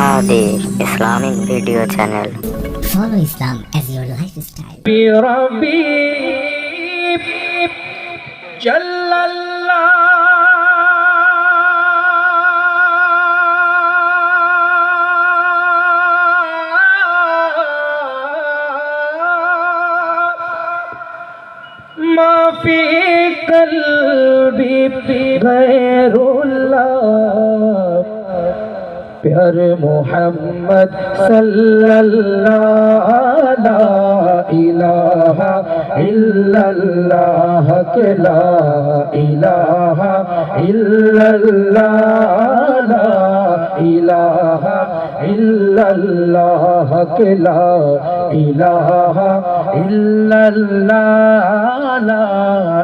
Mahadir Islamic Video Channel. Follow Islam as your lifestyle. بربي جل الله ما في قلبي غير الله प्यार मोहम्मद सल्लल्लाह ला इलाहा इल्लल्लाह के ला इलाहा इल्लल्लाह ला इलाहा इल्लल्लाह के ला इलाहा इल्लल्लाह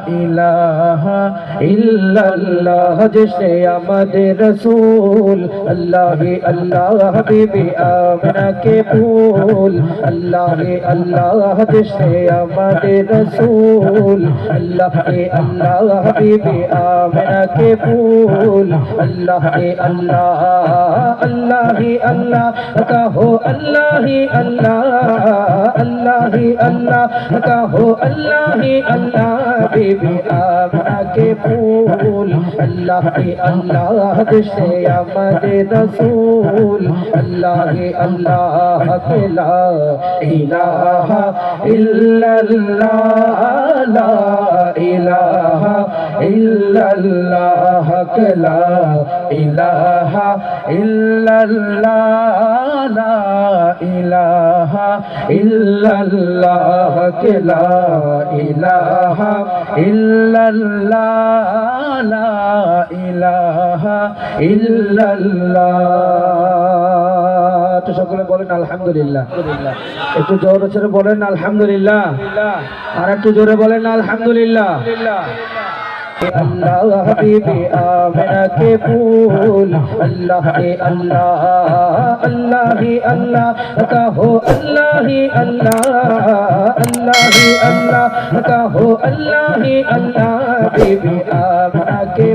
ইলাহা ইল্লাল্লাহ জেসে আমাদের রসুল। আল্লাহ আল্লাহ, হাবিবি আমরাকে ভুল। আল্লাহ আল্লাহ জেসে আমাদের রসুল। আল্লাহ আল্লাহ, হাবিবি আমরাকে ভুল। আল্লাহ আল্লাহ আল্লাহ আল্লাহ, কাহো আল্লাহ আল্লাহ আল্লাহ আল্লাহ, কাহো আল্লাহ আল্লাহ বিবি আমরা কে ফুল আল্লাহ আল্লাহ জিসে আমাদের রসূল আল্লাহ আল্লাহ কে ইলাহা ইল্লাল্লাহ ইলাহা ইল্লাল্লাহ লা ইলাহা ইল্লাল্লাহ লা ইলাহা ইল্লাল্লাহ লা ইলাহা ইল্লাল্লাহ লা ইলাহা ইল্লাল্লাহ। তো সকলে বলেন আলহামদুলিল্লাহ। একটু জোরে বলেন আলহামদুলিল্লাহ। আর একটু জোরে বলেন আলহামদুলিল্লাহ। अल्लाह हबीबी आमिना के फूल अल्लाह ही अल्लाह अल्लाह ही अल्लाह कहो अल्लाह ही अल्लाह अल्लाह ही अल्लाह कहो अल्लाह ही अल्लाह बीबी आमिना के